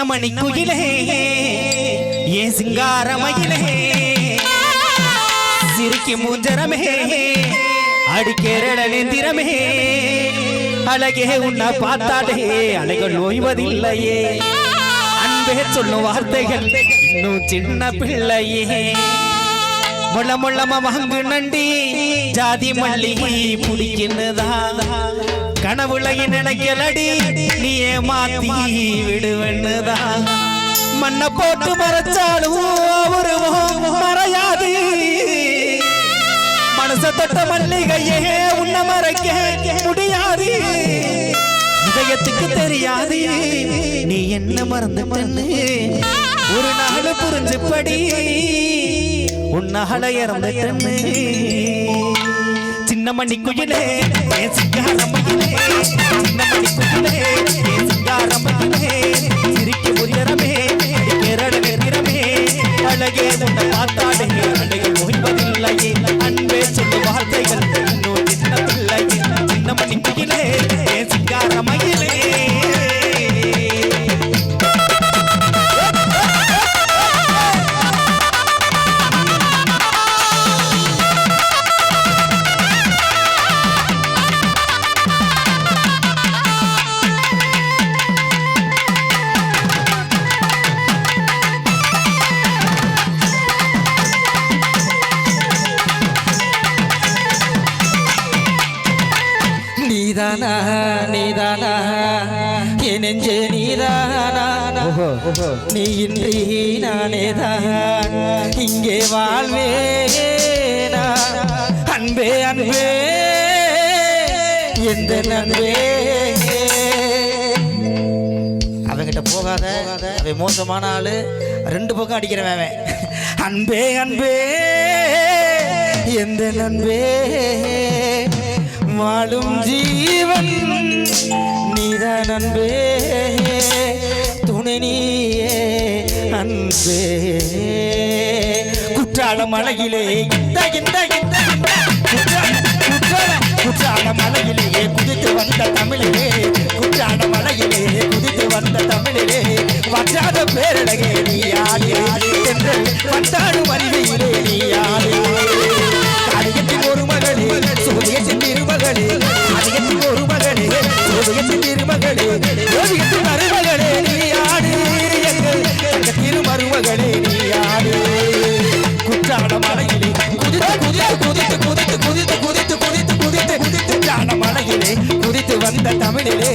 கண்ணமணி குயிலே. ஏ சிங்காரமயிலே. சிரிக்கு மூஞ்சரமே. அடிக்கேரட நேந்திரமே. அழகே உன்னை பார்த்தாலே. அழகல் ஓய்வதில்லையே அன்பே சொல்லும் வார்த்தைகள் இன்னும் சின்ன பிள்ளையே. முள்ள முள்ளமா வாங்கு நண்டி. ஜாதி மல்லிகை பிடிக்கின்றதா கனவுலகி நினைக்கலடி நீ ஏமாத்தி விடுவென்னுதா மண்ணை போட்டு மறைச்சாலும் ஒரு மறையாது. மனச தொட்ட மல்லிகையே உன்னை மறைக்க முடியாது. இதயத்துக்கு தெரியாது நீ என்ன மறந்துட்டன்னு. ஒரு நாள் புரிஞ்சு படி உன்னால இறந்துட்டன்னு. சின்னமணி குயிலே என் சிங்காரமையிலே சின்ன குயிலே என் சிங்காரமையிலே. நீதானா நீதானா என் நெஞ்சே நீதானா? நீ இன்றி நானேதான் இங்கே வாழ்வேனா? அன்பே அன்பே எந்த நன்பே அவங்கிட்ட போகாத அவன் மோசமான ஆளு. ரெண்டு பக்கம் அடிக்கிறவன் அவன். அன்பே அன்பே எந்த நன்பே வாழும் ஜீவன் நீதான் அன்பே. துணை நீயே அன்பே. குற்றாலம் மலையிலே இந்த இந்த இந்த குற்றால மலையிலேயே குதித்து வந்த தமிழிலே. குற்றால மலையிலே குதித்து வந்த தமிழிலே. வற்றாத பேரழகே நீ ஆடி ஆடி என்று வந்தாடும் அறிவையிலே திருமகளே ஓவியத்தின் மருமகளே நீ ஆடு திருமருமகளே நீ ஆடு குற்றால மலையிலே குதித்து குதித்து குதித்து குதித்து குதித்து குதித்து குதித்து குதித்து மலையிலே குதித்து வந்த தமிழிலே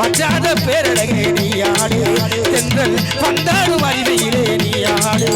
மச்சாத பேரழகே நீ ஆடு தென்றல் பந்தாறு அறிவையிலே நீ ஆடு